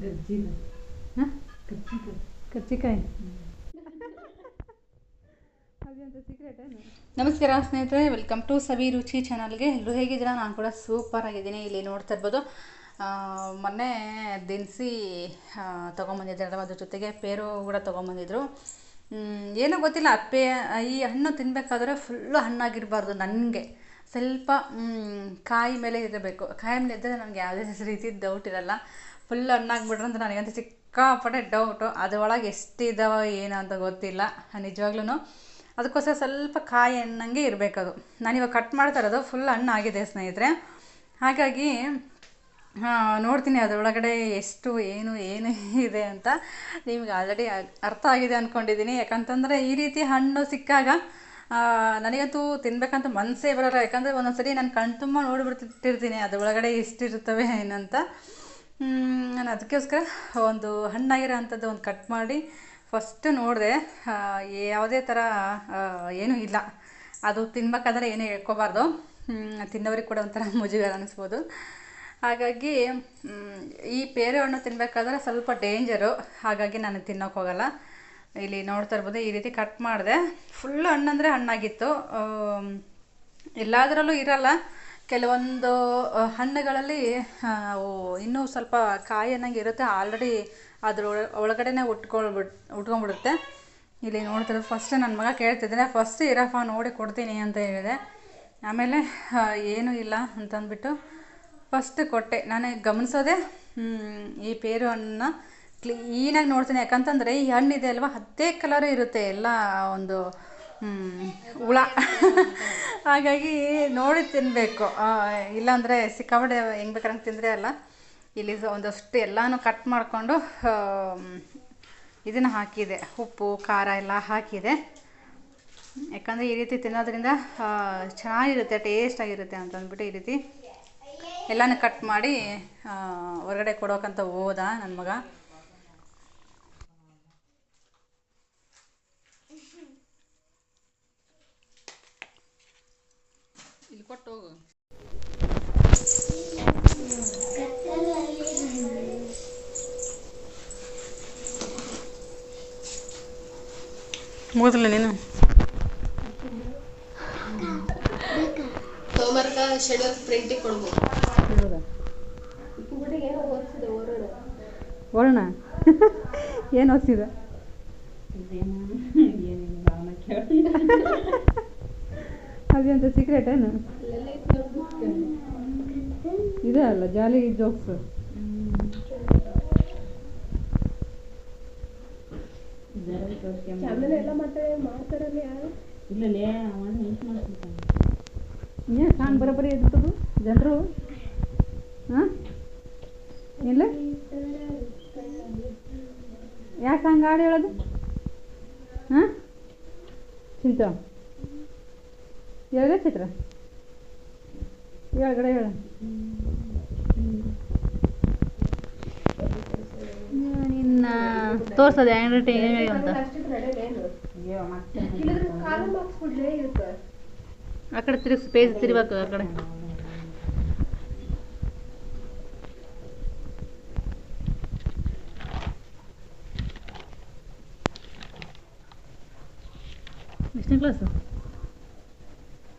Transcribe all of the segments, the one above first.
ಹಾಂ ಕರ್ಚಿಕಾಯಿ ಸೀಕ್ರೆಟ್ ಏನು ನಮಸ್ಕಾರ ಸ್ನೇಹಿತರೆ ವೆಲ್ಕಮ್ ಟು ಸವಿ ರುಚಿ ಚಾನಲ್ಗೆ ಎಲ್ಲರೂ ಹೇಗಿದ್ದೀರಾ? ನಾನು ಕೂಡ ಸೂಪರ್ ಆಗಿದ್ದೀನಿ. ಇಲ್ಲಿ ನೋಡ್ತಾ ಇರ್ಬೋದು. ಮೊನ್ನೆ ದಿನಸಿ ತೊಗೊಂಬಂದಿದ್ದಾರೆ ಅದ್ರ ಜೊತೆಗೆ ಪೇರು ಕೂಡ ತೊಗೊಂಬಂದಿದ್ರು. ಏನೋ ಗೊತ್ತಿಲ್ಲ. ಅಪ್ಪೆ ಈ ಹಣ್ಣು ತಿನ್ನಬೇಕಾದ್ರೆ ಫುಲ್ಲು ಹಣ್ಣಾಗಿರಬಾರ್ದು ನನಗೆ. ಸ್ವಲ್ಪ ಕಾಯಿ ಮೇಲೆ ಇರಬೇಕು. ಕಾಯಿ ಮೇಲೆ ಇದ್ದರೆ ನನಗೆ ಯಾವುದೇ ರೀತಿ ಡೌಟ್ ಇರಲ್ಲ. ಫುಲ್ ಹಣ್ಣಾಗ್ಬಿಟ್ರೆ ಅಂತ ನನಗಂತೂ ಸಿಕ್ಕಾಪಟ್ಟೆ ಡೌಟು ಅದರೊಳಗೆ ಎಷ್ಟಿದ್ದಾವೋ ಏನು ಅಂತ ಗೊತ್ತಿಲ್ಲ. ನಿಜವಾಗ್ಲೂ ಅದಕ್ಕೋಸ್ಕರ ಸ್ವಲ್ಪ ಕಾಯಿ ಅನ್ನಂಗೆ ಇರಬೇಕದು. ನಾನಿವಾಗ ಕಟ್ ಮಾಡ್ತಾ ಇರೋದು ಫುಲ್ ಹಣ್ಣಾಗಿದೆ ಸ್ನೇಹಿತರೆ. ಹಾಗಾಗಿ ನೋಡ್ತೀನಿ ಅದರೊಳಗಡೆ ಎಷ್ಟು, ಏನು ಏನು ಇದೆ ಅಂತ ನಿಮ್ಗೆ ಆಲ್ರೆಡಿ ಅರ್ಥ ಆಗಿದೆ ಅಂದ್ಕೊಂಡಿದ್ದೀನಿ ಯಾಕಂತಂದರೆ ಈ ರೀತಿ ಹಣ್ಣು ಸಿಕ್ಕಾಗ ನನಗಂತೂ ತಿನ್ಬೇಕಂತ ಮನಸ್ಸೇ ಬರೋಲ್ಲ. ಯಾಕಂದರೆ ಒಂದೊಂದು ಸರಿ ನಾನು ಕಣ್ತುಂಬ ನೋಡಿಬಿಡ್ತಿರ್ತೀನಿ. ಅದರೊಳಗಡೆ ಎಷ್ಟಿರ್ತವೆ ಏನಂತ. ನಾನು ಅದಕ್ಕೋಸ್ಕರ ಒಂದು ಹಣ್ಣಾಗಿರೋ ಅಂಥದ್ದು ಒಂದು ಕಟ್ ಮಾಡಿ ಫಸ್ಟು ನೋಡಿದೆ ಯಾವುದೇ ಥರ ಏನೂ ಇಲ್ಲ. ಅದು ತಿನ್ಬೇಕಾದ್ರೆ ಏನೂ ಹೇಳ್ಕೋಬಾರ್ದು. ತಿನ್ನೋರಿಗೆ ಕೂಡ ಒಂಥರ ಮುಜುಗರ ಅನ್ನಿಸ್ಬೋದು ಹಾಗಾಗಿ ಈ ಪೇರೆ ಹಣ್ಣು ತಿನ್ನಬೇಕಾದ್ರೆ ಸ್ವಲ್ಪ ಡೇಂಜರು ಹಾಗಾಗಿ ನಾನು ತಿನ್ನೋಕೆ ಹೋಗಲ್ಲ. ಇಲ್ಲಿ ನೋಡ್ತಾ ಇರ್ಬೋದು, ಈ ರೀತಿ ಕಟ್ ಮಾಡಿದೆ. ಫುಲ್ಲು ಹಣ್ಣಂದರೆ ಹಣ್ಣಾಗಿತ್ತು. ಎಲ್ಲದರಲ್ಲೂ ಇರಲ್ಲ. ಕೆಲವೊಂದು ಹಣ್ಣುಗಳಲ್ಲಿ ಇನ್ನೂ ಸ್ವಲ್ಪ ಕಾಯಿ ಅನ್ನಂಗೆ ಇರುತ್ತೆ. ಆಲ್ರೆಡಿ ಅದ್ರ ಒಳ- ಒಳಗಡೆನೆ ಉಟ್ಕೊಳ್ಬಿಟ್ ಉಟ್ಕೊಂಡ್ಬಿಡುತ್ತೆ. ಇಲ್ಲಿ ನೋಡ್ತಿರೋದು ಫಸ್ಟ್ ನನ್ನ ಮಗ ಕೇಳ್ತಿದ್ದಾನೆ. ಫಸ್ಟ್ ಇರಪ್ಪ, ನೋಡಿ ಕೊಡ್ತೀನಿ ಅಂತ ಹೇಳಿದೆ. ಆಮೇಲೆ ಏನೂ ಇಲ್ಲ ಅಂತಂದ್ಬಿಟ್ಟು ಫಸ್ಟ್ ಕೊಟ್ಟೆ. ನಾನು ಗಮನಿಸೋದೆ ಈ ಪೇರು ಹಣ್ಣನ್ನ ಕ್ಲೀನಾಗಿ ನೋಡ್ತೀನಿ. ಯಾಕಂತಂದರೆ ಈ ಹಣ್ಣಿದೆ ಅಲ್ವಾ? ಅದೇ ಕಲರ್ ಇರುತ್ತೆ. ಎಲ್ಲ ಒಂದು ಹುಳ. ಹಾಗಾಗಿ ನೋಡಿ ತಿನ್ನಬೇಕು ಇಲ್ಲಾಂದರೆ ಸಿಕ್ಕಾಪಟ್ಟೆ ಹೆಂಗೆ ಹಂಗೆ ತಿಂದರೆ ಅಲ್ಲ, ಇಲ್ಲಿ ಒಂದಷ್ಟು ಎಲ್ಲನೂ ಕಟ್ ಮಾಡಿಕೊಂಡು ಇದನ್ನು ಹಾಕಿದೆ. ಉಪ್ಪು, ಖಾರ ಎಲ್ಲ ಹಾಕಿದೆ. ಯಾಕಂದರೆ ಈ ರೀತಿ ತಿನ್ನೋದ್ರಿಂದ ಚೆನ್ನಾಗಿರುತ್ತೆ ಟೇಸ್ಟಾಗಿರುತ್ತೆ ಅಂತ ಅಂದ್ಬಿಟ್ಟು ಈ ರೀತಿ ಎಲ್ಲನೂ ಕಟ್ ಮಾಡಿ ಹೊರಗಡೆ ಕೊಡೋಕಂತ ಹೋದ ನನ್ನ ಮಗ. ಕೊಟ್ಟು ಹೋಗು. ಮುಗಿದಿಲ್ಲ ನೀನು? ಸೋಮವಾರಕ ಶನಿವಾರ ಪ್ರಿಂಟಿಗೆ ಕೊಡ್ಬೋದು ಓಡೋಣ? ಏನು ಓದಿಸಿದ ಅದಂತ ಸೀಕ್ರೆಟ್ ಏನು? ಇದೆ ಅಲ್ಲ ಜಾಲಿ ಜೋಕ್ಸ್ ಏನು ಸಾಂಗ್ ಬರೋಬ್ಬರಿ ಎದ್ಬಿಟ್ಟದು? ಜನರು? ಹಾಂ? ಇಲ್ಲ ಯಾಕೆ ಹಂಗೆ ಹಾಡು ಹೇಳೋದು? ಹಾಂ? ಚಿಂತ. ಹೇಳ ಚಿತ್ರ. ಹೇಳಗಡೆ ಹೇಳ. ನಿನ್ನ ತೋರ್ಸೋದು ಹ್ಯಾಂಡ್ ರೈಟಿಂಗ್ ಅಂತ. ಆ ಕಡೆ ತಿರುಗಿಸಿ ಪೇಜ್ ತಿರ್ಬೇಕು ಆ ಕಡೆ. ಎಷ್ಟನೇ ಕ್ಲಾಸು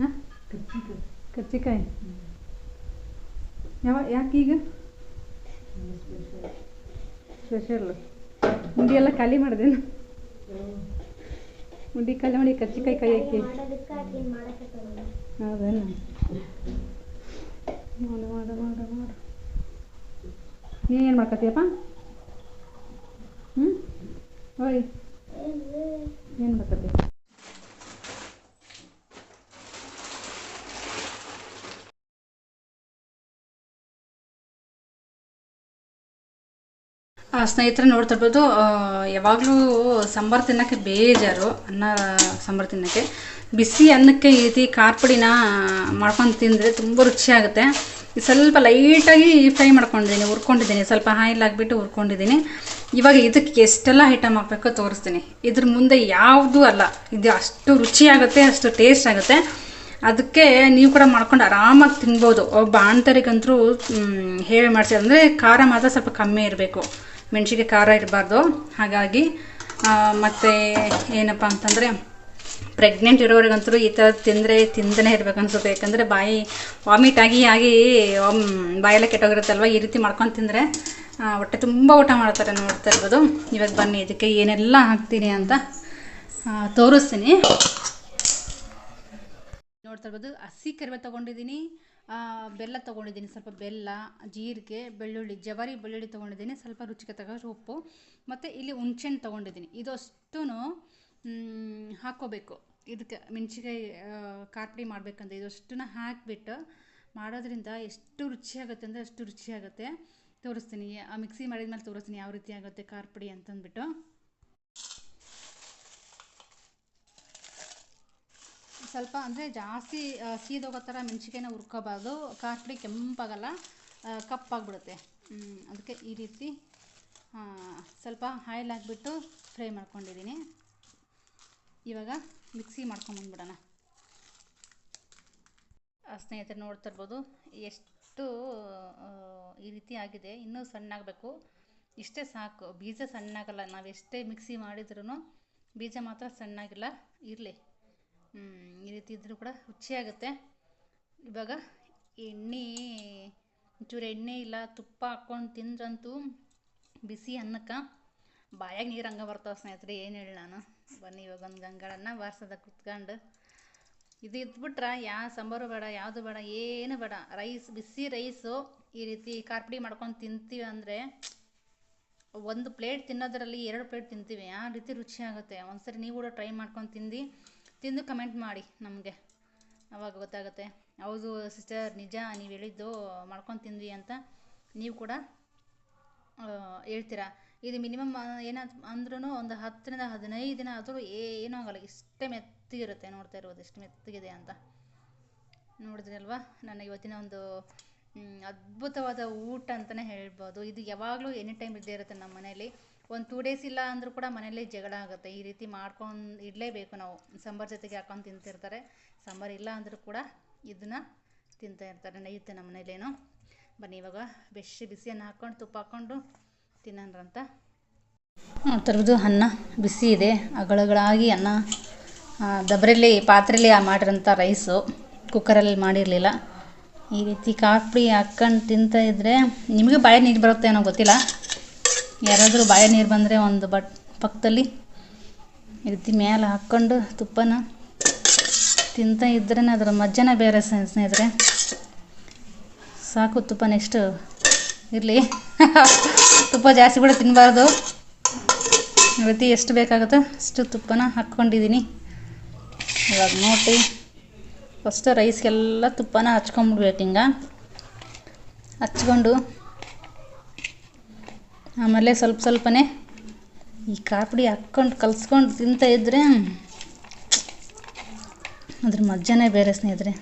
ಹಾಂ? ಕರ್ಚಿಕಾಯಿ. ಯಾವ ಯಾಕೆ ಈಗ? ಸ್ಪೆಷಲ್ ಉಂಡಿ ಎಲ್ಲ ಖಾಲಿ ಮಾಡಿದೇನು? ಉಂಡಿ ಖಾಲಿ ಮಾಡಿ ಕರ್ಚಿಕಾಯಿ ಕೈ ಹಾಕಿ ಹೌದೇನು? ಮಾಡು ಮಾಡು ಮಾಡು ಮಾಡು. ಏನು ಮಾಡ್ಕತ್ತೀಯಪ್ಪ? ಹ್ಞೂ ಓಯ್ ಏನು ಮಾಡ್ಕತ್ತಿ? ಸ್ನೇಹಿತರೆ ನೋಡ್ತಿರ್ಬೋದು ಯಾವಾಗಲೂ ಸಾಂಬಾರು ತಿನ್ನೋಕ್ಕೆ ಬೇಜಾರು, ಅನ್ನ, ಸಾಂಬಾರು ತಿನ್ನೋಕ್ಕೆ. ಬಿಸಿ ಅನ್ನಕ್ಕೆ ಈ ರೀತಿ ಖಾರ ಪುಡಿನ ಮಾಡ್ಕೊಂಡು ತಿಂದರೆ ತುಂಬ ರುಚಿಯಾಗುತ್ತೆ ಸ್ವಲ್ಪ ಲೈಟಾಗಿ ಫ್ರೈ ಮಾಡ್ಕೊಂಡಿದ್ದೀನಿ, ಹುರ್ಕೊಂಡಿದ್ದೀನಿ. ಸ್ವಲ್ಪ ಹಾಯಿಲ್ ಹಾಕ್ಬಿಟ್ಟು ಹುರ್ಕೊಂಡಿದ್ದೀನಿ. ಇವಾಗ ಇದಕ್ಕೆ ಎಷ್ಟೆಲ್ಲ ಐಟಮ್ ಹಾಕ್ಬೇಕು ತೋರಿಸ್ತೀನಿ. ಇದ್ರ ಮುಂದೆ ಯಾವುದೂ ಅಲ್ಲ. ಇದು ಅಷ್ಟು ರುಚಿಯಾಗುತ್ತೆ ಅಷ್ಟು ಟೇಸ್ಟ್ ಆಗುತ್ತೆ. ಅದಕ್ಕೆ ನೀವು ಕೂಡ ಮಾಡ್ಕೊಂಡು ಆರಾಮಾಗಿ ತಿನ್ಬೋದು. ಒಬ್ಬ ಆಂತರಿಗಂತರೂ ಹೇಳಿ ಮಾಡ್ಸಿ ಅಂದರೆ, ಖಾರ ಮಾತ್ರ ಸ್ವಲ್ಪ ಕಮ್ಮಿ ಇರಬೇಕು. ಮೆಣಸಿಗೆ ಖಾರ ಇರಬಾರ್ದು. ಹಾಗಾಗಿ ಮತ್ತು ಏನಪ್ಪ ಅಂತಂದರೆ ಪ್ರೆಗ್ನೆಂಟ್ ಇರೋರಿಗಂತೂ ಈ ಥರ ತಿಂದರೆ ತಿಂದನೇ ಇರಬೇಕನ್ಸುತ್ತೆ ಯಾಕಂದರೆ ಬಾಯಿ ವಾಮಿಟ್ ಆಗಿ ಆಗಿ ಬಾಯೆಲ್ಲ ಕೆಟ್ಟೋಗಿರುತ್ತಲ್ವ, ಈ ರೀತಿ ಮಾಡ್ಕೊಂಡು ತಿಂದರೆ ಹೊಟ್ಟೆ ತುಂಬ ಊಟ ಮಾಡ್ತಾರೆ ನೋಡ್ತಾ ಇರ್ಬೋದು. ಇವಾಗ ಬನ್ನಿ, ಇದಕ್ಕೆ ಏನೆಲ್ಲ ಹಾಕ್ತೀನಿ ಅಂತ ತೋರಿಸ್ತೀನಿ. ನೋಡ್ತಾ ಇರ್ಬೋದು, ಹಸಿ ಕರಿವೆ ತೊಗೊಂಡಿದ್ದೀನಿ. ಬೆಲ್ಲ ತೊಗೊಂಡಿದ್ದೀನಿ. ಸ್ವಲ್ಪ ಬೆಲ್ಲ, ಜೀರಿಗೆ, ಬೆಳ್ಳುಳ್ಳಿ, ಜವಾರಿ ಬೆಳ್ಳುಳ್ಳಿ ತೊಗೊಂಡಿದ್ದೀನಿ. ಸ್ವಲ್ಪ ರುಚಿಗೆ ತಕ್ಕ ಉಪ್ಪು. ಮತ್ತು ಇಲ್ಲಿ ಹುಣ್ಸೆಹಣ್ಣು ತೊಗೊಂಡಿದ್ದೀನಿ. ಇದಷ್ಟೂ ಹಾಕ್ಕೋಬೇಕು. ಇದಕ್ಕೆ ಮೆಣಸಿಕಾಯಿ ಖಾರ ಪುಡಿ ಮಾಡಬೇಕಂದ್ರೆ ಇದಷ್ಟನ್ನ ಹಾಕಿಬಿಟ್ಟು ಮಾಡೋದ್ರಿಂದ ಎಷ್ಟು ರುಚಿಯಾಗುತ್ತೆ ಅಂದರೆ ಅಷ್ಟು ರುಚಿಯಾಗುತ್ತೆ ತೋರಿಸ್ತೀನಿ. ಆ, ಮಿಕ್ಸಿ ಮಾಡಿದ ಮೇಲೆ ತೋರಿಸ್ತೀನಿ ಯಾವ ರೀತಿ ಆಗುತ್ತೆ ಖಾರ ಪುಡಿ ಅಂತಂದ್ಬಿಟ್ಟು. ಸ್ವಲ್ಪ ಅಂದರೆ ಜಾಸ್ತಿ ಸೀದೋಗೋ ಥರ ಮೆಣಸಿಕಾಯಿನ ಹುರ್ಕೋಬಾರ್ದು. ಖಾರ ಪುಡಿ ಕೆಂಪಾಗಲ್ಲ ಕಪ್ಪಾಗ್ಬಿಡುತ್ತೆ. ಅದಕ್ಕೆ ಈ ರೀತಿ ಸ್ವಲ್ಪ ಆಯಿಲ್ ಹಾಕ್ಬಿಟ್ಟು ಫ್ರೈ ಮಾಡ್ಕೊಂಡಿದ್ದೀನಿ. ಇವಾಗ ಮಿಕ್ಸಿ ಮಾಡ್ಕೊಂಬಂದ್ಬಿಡೋಣ ಸ್ನೇಹಿತರು ಸ್ನೇಹಿತರೆ ನೋಡ್ತಾ ಇರ್ಬೋದು, ಎಷ್ಟು ಈ ರೀತಿ ಆಗಿದೆ. ಇನ್ನೂ ಸಣ್ಣಾಗಬೇಕು. ಇಷ್ಟೇ ಸಾಕು. ಬೀಜ ಸಣ್ಣಾಗಲ್ಲ. ನಾವು ಎಷ್ಟೇ ಮಿಕ್ಸಿ ಮಾಡಿದ್ರೂ ಬೀಜ ಮಾತ್ರ ಸಣ್ಣಾಗಿಲ್ಲ. ಇರಲಿ. ಈ ರೀತಿ ಇದ್ದರೂ ಕೂಡ ರುಚಿಯಾಗುತ್ತೆ. ಇವಾಗ ಎಣ್ಣೆ, ಒಂಚೂರು ಎಣ್ಣೆ ಇಲ್ಲ, ತುಪ್ಪ ಹಾಕ್ಕೊಂಡು ತಿಂದ್ರಂತೂ ಬಿಸಿ ಅನ್ನಕ್ಕೆ ಬಾಯಾಗ ನೀರು ಹಂಗೆ ಬರ್ತಾವೆ ಸ್ನೇಹಿತರೆ, ಏನು ಹೇಳಿ ನಾನು. ಬನ್ನಿ ಇವಾಗ ಒಂದು ಗಂಗಾಳನ್ನ ಬಾರ್ಸದ ಕುತ್ಕೊಂಡು. ಇದು ಇದ್ಬಿಟ್ರೆ ಯಾವ ಸಾಂಬಾರು ಬೇಡ, ಯಾವುದು ಬೇಡ, ಏನು ಬೇಡ. ರೈಸ್, ಬಿಸಿ ರೈಸು ಈ ರೀತಿ ಖಾರ ಪುಡಿ ಮಾಡ್ಕೊಂಡು ತಿಂತೀವಿ ಅಂದರೆ ಒಂದು ಪ್ಲೇಟ್ ತಿನ್ನೋದರಲ್ಲಿ ಎರಡು ಪ್ಲೇಟ್ ತಿಂತೀವಿ. ಆ ರೀತಿ ರುಚಿ ಆಗುತ್ತೆ ಒಂದ್ಸರಿ ನೀವು ಕೂಡ ಟ್ರೈ ಮಾಡ್ಕೊಂಡು ತಿಂದು. ತಿಂದು ಕಮೆಂಟ್ ಮಾಡಿ ನಮಗೆ. ಅವಾಗ ಗೊತ್ತಾಗುತ್ತೆ. ಹೌದು ಸಿಸ್ಟರ್ ನಿಜ ನೀವು ಹೇಳಿದ್ದು ಮಾಡ್ಕೊಂಡು ತಿಂದ್ವಿ ಅಂತ ನೀವು ಕೂಡ ಹೇಳ್ತೀರಾ? ಇದು ಮಿನಿಮಮ್ ಏನಾದ್ರು ಅಂದ್ರೂ ಒಂದು ಹತ್ತರಿಂದ ಹದಿನೈದು ದಿನ ಆದರೂ ಏನೂ ಆಗಲ್ಲ. ಇಷ್ಟೇ ಮೆತ್ತಗಿರುತ್ತೆ. ನೋಡ್ತಾ ಇರೋದು ಇಷ್ಟು ಮೆತ್ತಗಿದೆ ಅಂತ. ನೋಡಿದ್ರಲ್ವಾ ನನ್ನ ಇವತ್ತಿನ ಒಂದು ಅದ್ಭುತವಾದ ಊಟ ಅಂತಲೇ ಹೇಳ್ಬೋದು. ಇದು ಯಾವಾಗಲೂ ಎನಿ ಟೈಮ್ ಇದ್ದೇ ಇರುತ್ತೆ ನಮ್ಮ ಮನೇಲಿ ಒಂದು ಟೂ ಡೇಸ್ ಇಲ್ಲ ಅಂದರೂ ಕೂಡ ಮನೇಲಿ ಜಗಳ ಆಗುತ್ತೆ. ಈ ರೀತಿ ಮಾಡ್ಕೊಂಡು ಇಡಲೇಬೇಕು ನಾವು. ಸಾಂಬಾರು ಜೊತೆಗೆ ಹಾಕೊಂಡು ತಿಂತಿರ್ತಾರೆ. ಸಾಂಬಾರು ಇಲ್ಲ ಅಂದರೂ ಕೂಡ ಇದನ್ನು ತಿಂತಾ ಇರ್ತಾರೆ. ನೈಯುತ್ತೆ ನಮ್ಮ ಮನೇಲೇನು. ಬನ್ನಿ, ಇವಾಗ ಬೆಶಿ ಬಿಸಿಯನ್ನು ಹಾಕ್ಕೊಂಡು ತುಪ್ಪ ಹಾಕ್ಕೊಂಡು ತಿನ್ನೋಣ್ರಂತ ಥರದ್ದು ಅನ್ನ ಬಿಸಿ ಇದೆ. ಅಗಳಗಳಾಗಿ ಅನ್ನ ದಬ್ರಲ್ಲಿ ಪಾತ್ರೆಯಲ್ಲಿ ಮಾಡಿರೋಂಥ ರೈಸು. ಕುಕ್ಕರಲ್ಲಿ ಮಾಡಿರಲಿಲ್ಲ. ಈ ರೀತಿ ಕಾಪಿ ಹಾಕ್ಕೊಂಡು ತಿಂತಾ ಇದ್ದರೆ ನಿಮಗೆ ಬಾಯ ನೀರು ಬರುತ್ತೆ ಏನೋ ಗೊತ್ತಿಲ್ಲ. ಯಾರಾದರೂ ಬಾಯ ನೀರು ಬಂದರೆ ಒಂದು ಬಟ್ ಪಕ್ಕದಲ್ಲಿ ಈ ರೀತಿ ಮೇಲೆ ಹಾಕ್ಕೊಂಡು ತುಪ್ಪನ ತಿಂತಾ ಇದ್ರೇ ಅದರ ಮಜ್ಜನ ಬೇರೆ ಸ್ನೇ- ಸ್ನೇಹಿತರೆ. ಸಾಕು ತುಪ್ಪ ನೆಕ್ಸ್ಟ್. ಇರಲಿ. ತುಪ್ಪ ಜಾಸ್ತಿ ಕೂಡ ತಿನ್ನಬಾರ್ದು ಇವತ್ತಿ ಎಷ್ಟು ಬೇಕಾಗುತ್ತೆ ಅಷ್ಟು ತುಪ್ಪನ ಹಾಕ್ಕೊಂಡಿದ್ದೀನಿ ಇವಾಗ ನೋಡಿ ಫಸ್ಟ್ ರೈಸ್ಗೆಲ್ಲ ತುಪ್ಪನ ಹಚ್ಕೊಂಬಿಡ್ಬೇಕು ಹಿಂಗೆ. ಹಚ್ಕೊಂಡು ಆಮೇಲೆ ಸ್ವಲ್ಪ ಸ್ವಲ್ಪನೇ ಈ ಕಾಪುಡಿ ಪುಡಿ ಹಾಕ್ಕೊಂಡು ಕಲ್ಸ್ಕೊಂಡು ತಿಂತಾ ಇದ್ದರೆ ಅದ್ರ ಮಜ್ಜನೇ ಬೇರೆ ಸ್ನೇಹಿತರೆ.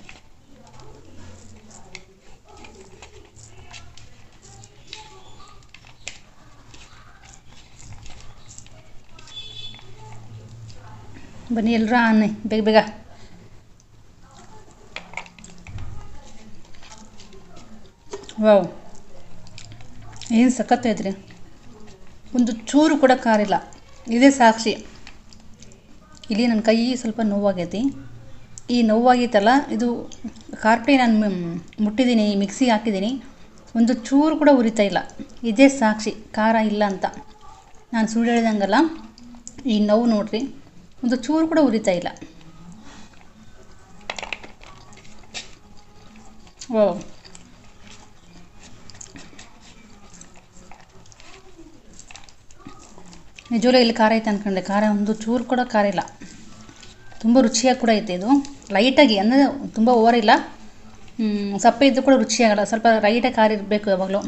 ಬನ್ನಿ ಎಲ್ಲರೂ ಅನ್ನಿ ಬೇಗ ಬೇಗ. ವಾವ್, ಏನು ಸಖತ್ತೈತ್ರಿ ಒಂದು ಚೂರು ಕೂಡ ಕಾರಿಲ್ಲ. ಇದೇ ಸಾಕ್ಷಿ. ಇಲ್ಲಿ ನನ್ನ ಕೈ ಸ್ವಲ್ಪ ನೋವಾಗೈತಿ. ಈ ನೋವಾಗೈತಲ್ಲ, ಇದು ಕಾರ್ಪೆ ನಾನು ಮುಟ್ಟಿದ್ದೀನಿ ಮಿಕ್ಸಿ ಹಾಕಿದ್ದೀನಿ. ಒಂದು ಚೂರು ಕೂಡ ಉರಿತಾ ಇಲ್ಲ. ಇದೇ ಸಾಕ್ಷಿ, ಖಾರ ಇಲ್ಲ ಅಂತ. ನಾನು ಸುಳ್ಳು ಹೇಳ್ದಂಗಲ್ಲ ಈ ನೋವು ನೋಡ್ರಿ. ಒಂದು ಚೂರು ಕೂಡ ಉರಿತಾ ಇಲ್ಲ. ಓ ನಿಜವಲ್ಲೂ ಇಲ್ಲಿ ಖಾರ ಐತೆ ಅಂದ್ಕೊಂಡೆ ಖಾರ ಒಂದು ಚೂರು ಕೂಡ ಖಾರ ಇಲ್ಲ. ತುಂಬ ರುಚಿಯಾಗಿ ಕೂಡ ಐತೆ ಇದು. ಲೈಟಾಗಿ ಅಂದರೆ ತುಂಬ ಓವರ್ ಇಲ್ಲ. ಸಪ್ಪೆ ಇದ್ದು ಕೂಡ ರುಚಿಯಾಗಲ್ಲ ಸ್ವಲ್ಪ ಲೈಟಾಗಿ ಖಾರ ಇರಬೇಕು ಯಾವಾಗಲೂ.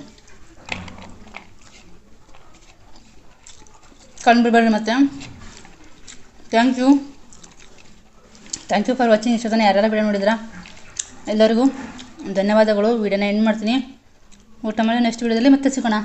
ಕಂಡುಬಿಡ್ಬೇಡ್ರಿ ಮತ್ತೆ. Thank you thank you for watching ಇಷ್ಟೊತ್ತನ ಯಾರೆಲ್ಲ ವಿಡಿಯೋ ನೋಡಿದ್ರಾ? ಎಲ್ಲರಿಗೂ ಧನ್ಯವಾದಗಳು. ವಿಡಿಯೋನ ಎಂಡ್ ಮಾಡ್ತೀನಿ. ಊಟ ಮಾಡಿ ನೆಕ್ಸ್ಟ್ ವಿಡಿಯೋದಲ್ಲಿ ಮತ್ತೆ ಸಿಗೋಣ.